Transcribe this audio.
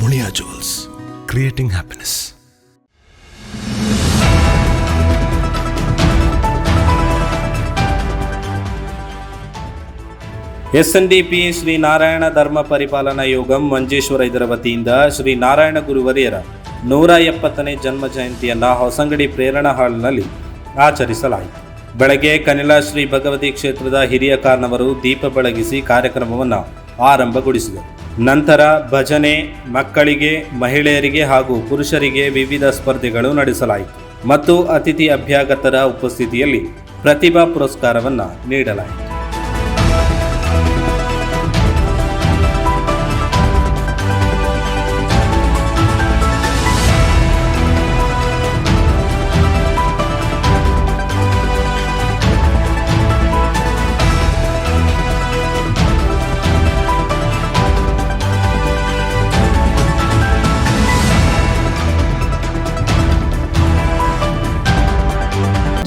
Muliya jewels creating happiness SNDP Shri Narayana Dharma Paripalana Yogam Manjeshwar ಇದರ ವತಿಯಿಂದ ಶ್ರೀ ನಾರಾಯಣ ಗುರುವರಿಯರ ನೂರ ಎಪ್ಪತ್ತನೇ ಜನ್ಮ ಜಯಂತಿಯನ್ನು ಹೊಸಂಗಡಿ ಪ್ರೇರಣಾ ಹಾಲ್ನಲ್ಲಿ ಆಚರಿಸಲಾಯಿತು. ಬೆಳಗ್ಗೆ ಕನಿಲಾ ಶ್ರೀ ಭಗವತಿ ಕ್ಷೇತ್ರದ ಹಿರಿಯ ಕಾರ್ನವರು ದೀಪ ಬೆಳಗಿಸಿ ಕಾರ್ಯಕ್ರಮವನ್ನು ಆರಂಭಗೊಳಿಸಿದರು. ನಂತರ ಭಜನೆ, ಮಕ್ಕಳಿಗೆ, ಮಹಿಳೆಯರಿಗೆ ಹಾಗೂ ಪುರುಷರಿಗೆ ವಿವಿಧ ಸ್ಪರ್ಧೆಗಳು ನಡೆಸಲಾಯಿತು ಮತ್ತು ಅತಿಥಿ ಅಭ್ಯಾಗತರ ಉಪಸ್ಥಿತಿಯಲ್ಲಿ ಪ್ರತಿಭಾ ಪುರಸ್ಕಾರವನ್ನು ನೀಡಲಾಯಿತು.